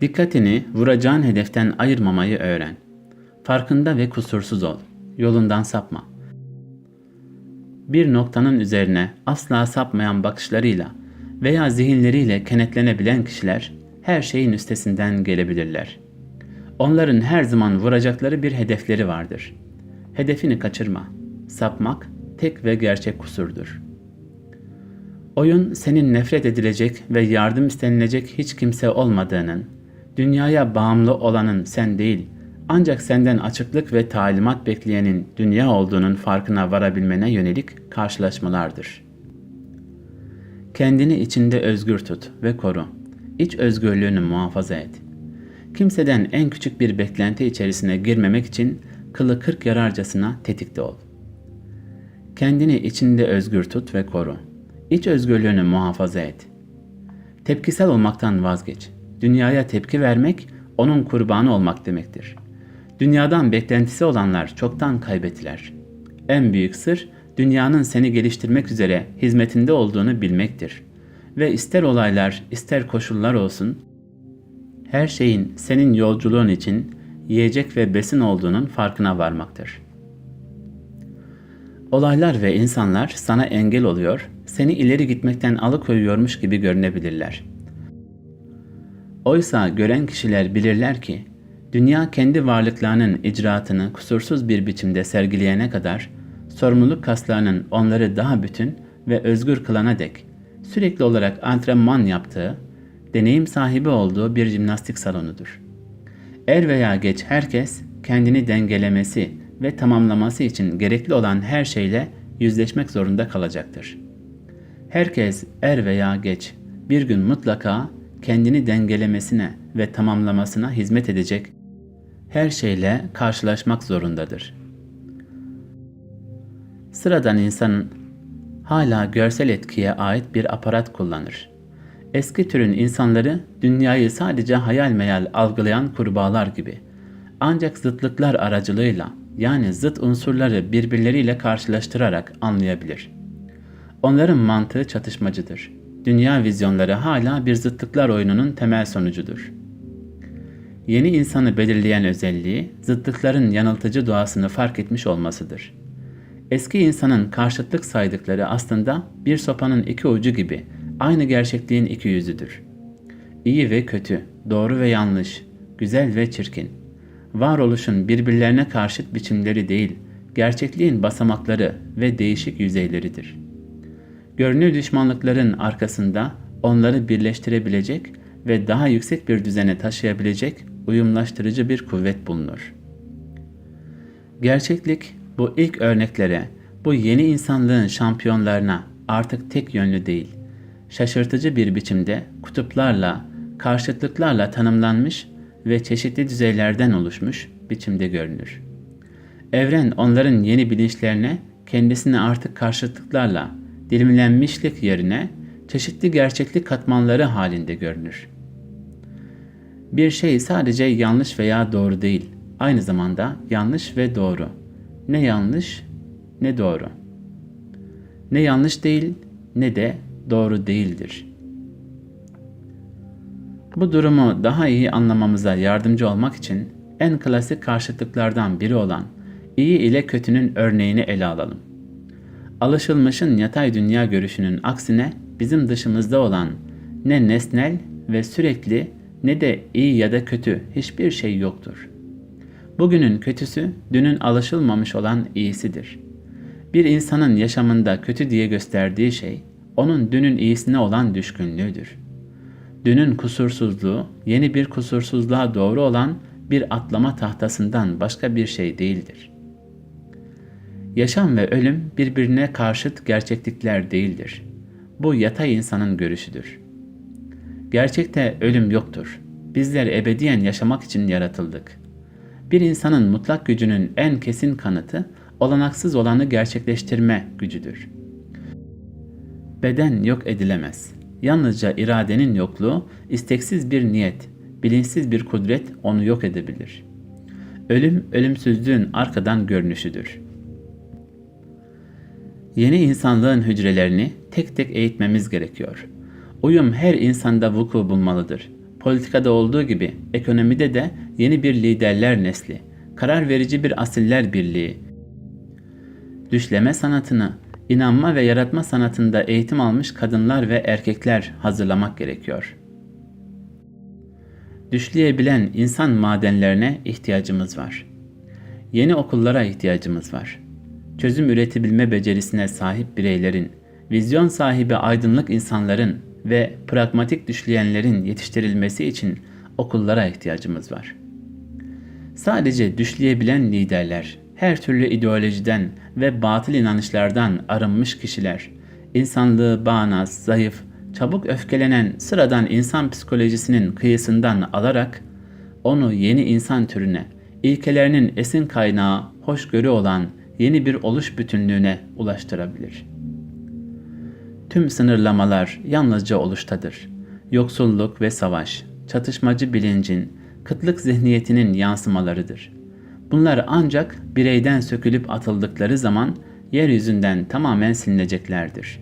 Dikkatini vuracağın hedeften ayırmamayı öğren. Farkında ve kusursuz ol. Yolundan sapma. Bir noktanın üzerine asla sapmayan bakışlarıyla veya zihinleriyle kenetlenebilen kişiler her şeyin üstesinden gelebilirler. Onların her zaman vuracakları bir hedefleri vardır. Hedefini kaçırma. Sapmak tek ve gerçek kusurdur. Oyun senin nefret edilecek ve yardım istenilecek hiç kimse olmadığının, dünyaya bağımlı olanın sen değil, ancak senden açıklık ve talimat bekleyenin dünya olduğunun farkına varabilmene yönelik karşılaşmalardır. Kendini içinde özgür tut ve koru. İç özgürlüğünü muhafaza et. Kimseden en küçük bir beklenti içerisine girmemek için kılı kırk yararcasına tetikte ol. Kendini içinde özgür tut ve koru. İç özgürlüğünü muhafaza et. Tepkisel olmaktan vazgeç. Dünyaya tepki vermek, onun kurbanı olmak demektir. Dünyadan beklentisi olanlar çoktan kaybettiler. En büyük sır, dünyanın seni geliştirmek üzere hizmetinde olduğunu bilmektir. Ve ister olaylar, ister koşullar olsun, her şeyin senin yolculuğun için yiyecek ve besin olduğunun farkına varmaktır. Olaylar ve insanlar sana engel oluyor, seni ileri gitmekten alıkoyuyormuş gibi görünebilirler. Oysa gören kişiler bilirler ki, dünya kendi varlıklarının icraatını kusursuz bir biçimde sergileyene kadar, sorumluluk kaslarının onları daha bütün ve özgür kılana dek sürekli olarak antrenman yaptığı, deneyim sahibi olduğu bir jimnastik salonudur. Er veya geç herkes kendini dengelemesi ve tamamlaması için gerekli olan her şeyle yüzleşmek zorunda kalacaktır. Herkes er veya geç bir gün mutlaka kendini dengelemesine ve tamamlamasına hizmet edecek her şeyle karşılaşmak zorundadır. Sıradan insanın hala görsel etkiye ait bir aparat kullanır. Eski türün insanları dünyayı sadece hayal meyal algılayan kurbağalar gibi. Ancak zıtlıklar aracılığıyla yani zıt unsurları birbirleriyle karşılaştırarak anlayabilir. Onların mantığı çatışmacıdır. Dünya vizyonları hala bir zıtlıklar oyununun temel sonucudur. Yeni insanı belirleyen özelliği zıtlıkların yanıltıcı doğasını fark etmiş olmasıdır. Eski insanın karşıtlık saydıkları aslında bir sopanın iki ucu gibi aynı gerçekliğin iki yüzüdür. İyi ve kötü, doğru ve yanlış, güzel ve çirkin. Varoluşun birbirlerine karşıt biçimleri değil, gerçekliğin basamakları ve değişik yüzeyleridir. Görünür düşmanlıkların arkasında onları birleştirebilecek ve daha yüksek bir düzene taşıyabilecek uyumlaştırıcı bir kuvvet bulunur. Gerçeklik bu ilk örneklere, bu yeni insanlığın şampiyonlarına artık tek yönlü değil, şaşırtıcı bir biçimde kutuplarla, karşıtlıklarla tanımlanmış ve çeşitli düzeylerden oluşmuş biçimde görünür. Evren onların yeni bilinçlerine kendisini artık karşıtlıklarla dilimlenmişlik yerine çeşitli gerçeklik katmanları halinde görünür. Bir şey sadece yanlış veya doğru değil, aynı zamanda yanlış ve doğru. Ne yanlış ne doğru. Ne yanlış değil ne de doğru değildir. Bu durumu daha iyi anlamamıza yardımcı olmak için en klasik karşıtlıklardan biri olan iyi ile kötünün örneğini ele alalım. Alışılmışın yatay dünya görüşünün aksine bizim dışımızda olan ne nesnel ve sürekli ne de iyi ya da kötü hiçbir şey yoktur. Bugünün kötüsü dünün alışılmamış olan iyisidir. Bir insanın yaşamında kötü diye gösterdiği şey onun dünün iyisine olan düşkünlüğüdür. Dünün kusursuzluğu yeni bir kusursuzluğa doğru olan bir atlama tahtasından başka bir şey değildir. Yaşam ve ölüm birbirine karşıt gerçeklikler değildir. Bu yatay insanın görüşüdür. Gerçekte ölüm yoktur. Bizler ebediyen yaşamak için yaratıldık. Bir insanın mutlak gücünün en kesin kanıtı olanaksız olanı gerçekleştirme gücüdür. Beden yok edilemez. Yalnızca iradenin yokluğu, isteksiz bir niyet, bilinçsiz bir kudret onu yok edebilir. Ölüm, ölümsüzlüğün arkadan görünüşüdür. Yeni insanlığın hücrelerini tek tek eğitmemiz gerekiyor. Uyum her insanda vuku bulmalıdır. Politikada olduğu gibi ekonomide de yeni bir liderler nesli, karar verici bir asiller birliği, düşleme sanatını, inanma ve yaratma sanatında eğitim almış kadınlar ve erkekler hazırlamak gerekiyor. Düşleyebilen insan madenlerine ihtiyacımız var. Yeni okullara ihtiyacımız var. Çözüm üretebilme becerisine sahip bireylerin, vizyon sahibi aydınlık insanların ve pragmatik düşleyenlerin yetiştirilmesi için okullara ihtiyacımız var. Sadece düşleyebilen liderler, her türlü ideolojiden ve batıl inanışlardan arınmış kişiler, insanlığı bağnaz, zayıf, çabuk öfkelenen sıradan insan psikolojisinin kıyısından alarak onu yeni insan türüne, ilkelerinin esin kaynağı hoşgörü olan yeni bir oluş bütünlüğüne ulaştırabilir. Tüm sınırlamalar yalnızca oluştadır. Yoksulluk ve savaş, çatışmacı bilincin, kıtlık zihniyetinin yansımalarıdır. Bunlar ancak bireyden sökülüp atıldıkları zaman yeryüzünden tamamen silineceklerdir.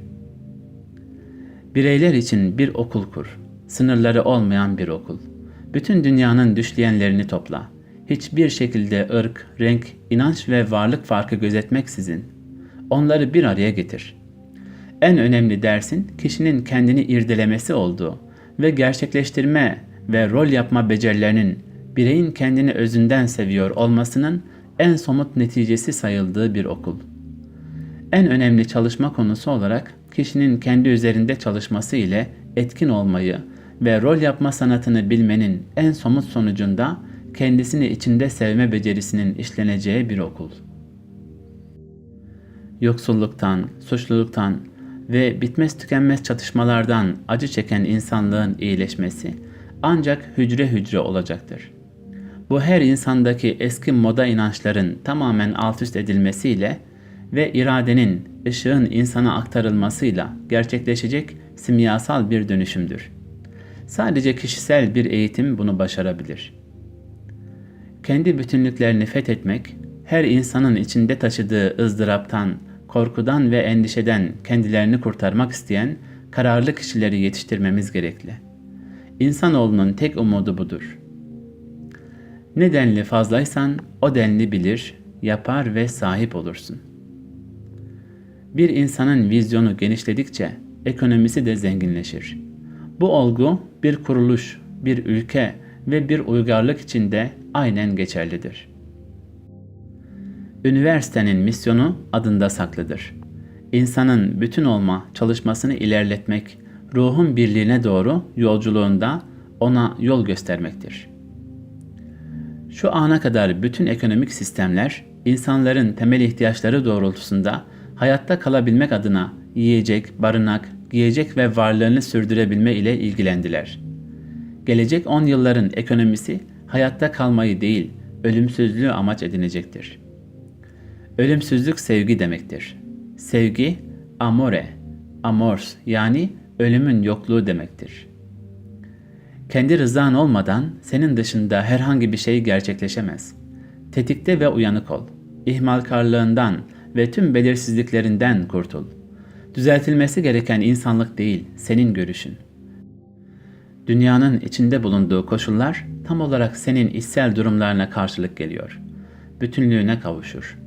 Bireyler için bir okul kur. Sınırları olmayan bir okul. Bütün dünyanın düşleyenlerini topla. Hiçbir şekilde ırk, renk, inanç ve varlık farkı gözetmeksizin onları bir araya getir. En önemli dersin kişinin kendini irdelemesi olduğu ve gerçekleştirme ve rol yapma becerilerinin bireyin kendini özünden seviyor olmasının en somut neticesi sayıldığı bir okul. En önemli çalışma konusu olarak kişinin kendi üzerinde çalışması ile etkin olmayı ve rol yapma sanatını bilmenin en somut sonucunda kendisini içinde sevme becerisinin işleneceği bir okul. Yoksulluktan, suçluluktan ve bitmez tükenmez çatışmalardan acı çeken insanlığın iyileşmesi ancak hücre hücre olacaktır. Bu her insandaki eski moda inançların tamamen alt üst edilmesiyle ve iradenin, ışığın insana aktarılmasıyla gerçekleşecek simyasal bir dönüşümdür. Sadece kişisel bir eğitim bunu başarabilir. Kendi bütünlüklerini fethetmek, her insanın içinde taşıdığı ızdıraptan, korkudan ve endişeden kendilerini kurtarmak isteyen kararlı kişileri yetiştirmemiz gerekli. İnsanoğlunun tek umudu budur. Ne denli fazlaysan o denli bilir, yapar ve sahip olursun. Bir insanın vizyonu genişledikçe ekonomisi de zenginleşir. Bu olgu bir kuruluş, bir ülke ve bir uygarlık içinde aynen geçerlidir. Üniversitenin misyonu adında saklıdır. İnsanın bütün olma çalışmasını ilerletmek, ruhun birliğine doğru yolculuğunda ona yol göstermektir. Şu ana kadar bütün ekonomik sistemler insanların temel ihtiyaçları doğrultusunda hayatta kalabilmek adına yiyecek, barınak, giyecek ve varlığını sürdürebilme ile ilgilendiler. Gelecek 10 yılların ekonomisi hayatta kalmayı değil, ölümsüzlüğü amaç edinecektir. Ölümsüzlük sevgi demektir. Sevgi, amore, amors yani ölümün yokluğu demektir. Kendi rızan olmadan senin dışında herhangi bir şey gerçekleşemez. Tetikte ve uyanık ol. İhmalkarlığından ve tüm belirsizliklerinden kurtul. Düzeltilmesi gereken insanlık değil, senin görüşün. Dünyanın içinde bulunduğu koşullar tam olarak senin içsel durumlarına karşılık geliyor. Bütünlüğüne kavuşur.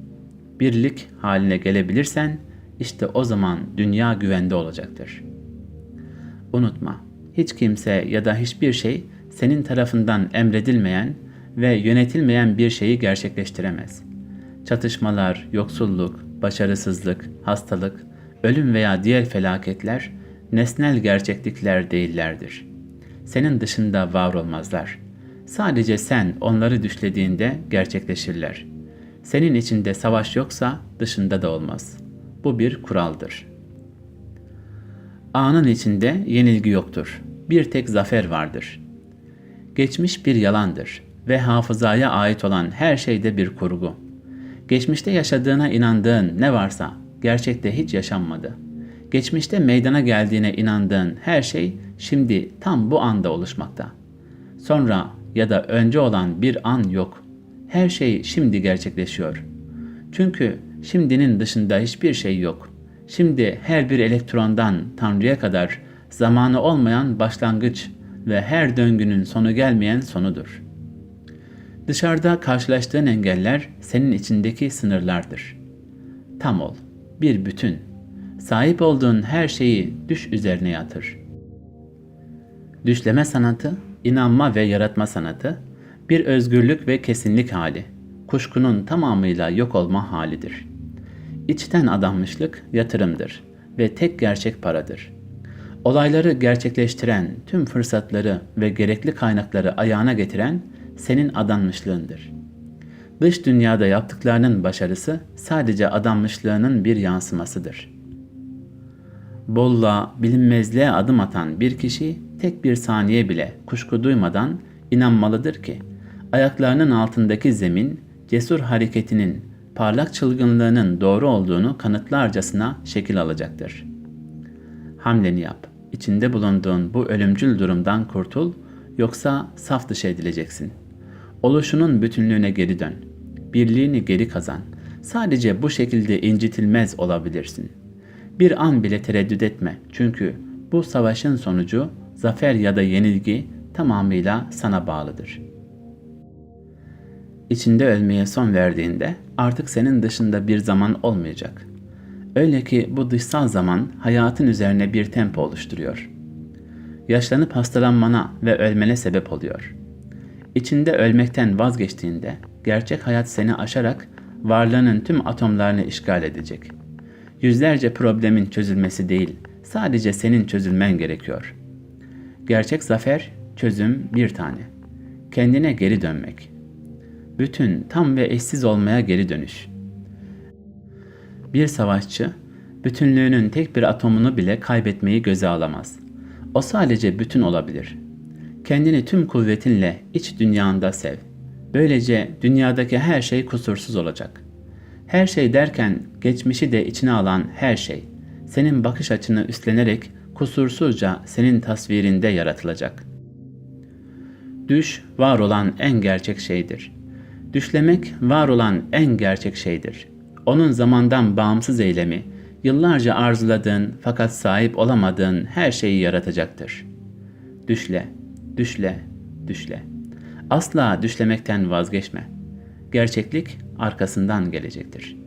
Birlik haline gelebilirsen işte o zaman dünya güvende olacaktır. Unutma, hiç kimse ya da hiçbir şey senin tarafından emredilmeyen ve yönetilmeyen bir şeyi gerçekleştiremez. Çatışmalar, yoksulluk, başarısızlık, hastalık, ölüm veya diğer felaketler nesnel gerçeklikler değillerdir. Senin dışında var olmazlar. Sadece sen onları düşlediğinde gerçekleşirler. Senin içinde savaş yoksa dışında da olmaz. Bu bir kuraldır. Anın içinde yenilgi yoktur. Bir tek zafer vardır. Geçmiş bir yalandır ve hafızaya ait olan her şeyde bir kurgu. Geçmişte yaşadığına inandığın ne varsa gerçekte hiç yaşanmadı. Geçmişte meydana geldiğine inandığın her şey şimdi tam bu anda oluşmakta. Sonra ya da önce olan bir an yok. Her şey şimdi gerçekleşiyor. Çünkü şimdinin dışında hiçbir şey yok. Şimdi her bir elektrondan Tanrı'ya kadar zamanı olmayan başlangıç, ve her döngünün sonu gelmeyen sonudur. Dışarıda karşılaştığın engeller senin içindeki sınırlardır. Tam ol, bir bütün. Sahip olduğun her şeyi düş üzerine yatır. Düşleme sanatı, inanma ve yaratma sanatı, bir özgürlük ve kesinlik hali, kuşkunun tamamıyla yok olma halidir. İçten adanmışlık yatırımdır ve tek gerçek paradır. Olayları gerçekleştiren tüm fırsatları ve gerekli kaynakları ayağına getiren senin adanmışlığındır. Dış dünyada yaptıklarının başarısı sadece adanmışlığının bir yansımasıdır. Bolluğa, bilinmezliğe adım atan bir kişi tek bir saniye bile kuşku duymadan inanmalıdır ki ayaklarının altındaki zemin cesur hareketinin, parlak çılgınlığının doğru olduğunu kanıtlarcasına şekil alacaktır. Hamleni yap. İçinde bulunduğun bu ölümcül durumdan kurtul, yoksa saf dışı edileceksin. Oluşunun bütünlüğüne geri dön. Birliğini geri kazan. Sadece bu şekilde incitilmez olabilirsin. Bir an bile tereddüt etme. Çünkü bu savaşın sonucu zafer ya da yenilgi tamamıyla sana bağlıdır. İçinde ölmeye son verdiğinde artık senin dışında bir zaman olmayacak. Öyle ki bu dışsal zaman hayatın üzerine bir tempo oluşturuyor. Yaşlanıp hastalanmana ve ölmene sebep oluyor. İçinde ölmekten vazgeçtiğinde gerçek hayat seni aşarak varlığının tüm atomlarını işgal edecek. Yüzlerce problemin çözülmesi değil, sadece senin çözülmen gerekiyor. Gerçek zafer, çözüm bir tane. Kendine geri dönmek. Bütün, tam ve eşsiz olmaya geri dönüş. Bir savaşçı, bütünlüğünün tek bir atomunu bile kaybetmeyi göze alamaz. O sadece bütün olabilir. Kendini tüm kuvvetinle iç dünyanda sev. Böylece dünyadaki her şey kusursuz olacak. Her şey derken geçmişi de içine alan her şey, senin bakış açını üstlenerek kusursuzca senin tasvirinde yaratılacak. Düş var olan en gerçek şeydir. Düşlemek var olan en gerçek şeydir. Onun zamandan bağımsız eylemi, yıllarca arzuladığın fakat sahip olamadığın her şeyi yaratacaktır. Düşle, düşle, düşle. Asla düşlemekten vazgeçme. Gerçeklik arkasından gelecektir.''